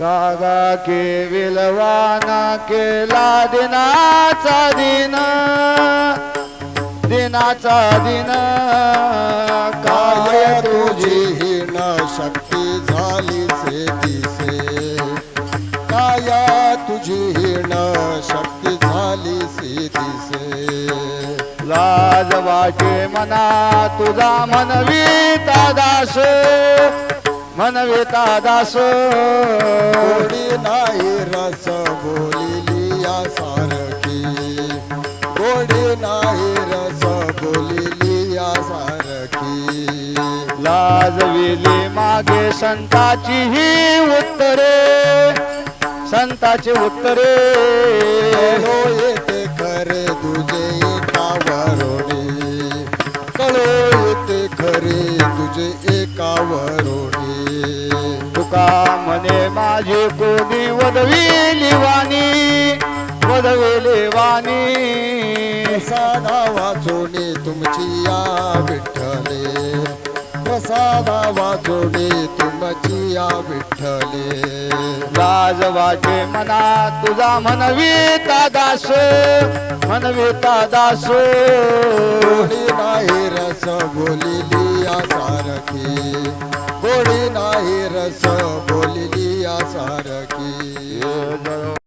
कागा के विलवाना केला दिनाचा दिन. दिनाचा दिन. काय तुझी हीन शक्ती झाली से दिसे. काया तुझी हीन शक्ती झाली से दिसे. लाज वाटे मना तुझा मनविता दास. मनविता दास. गोडी नाही रस बोलिली या सारखी. गोडी नाही रस बोलिली या सारखी. लाजविली मागे संताची ही उत्तरे. संताची उत्तरे. कळो येते खरे तुझे एकावरोणी कळो येते खरे तुझे एकावरोणी तुका म्हणे माझी कोणी वदविली वाणी? वदविली वाणी. प्रसादा वाचोणे तुमची या विठ्ठले. प्रसादा वाचोणे तुमची या विठ्ठले. लाज वाटे मना तुझा मनविता दास मनविता दास. नाही रस बोलिली या सारखी. गोडी नाही रस बोलिली या सारखी ये जळो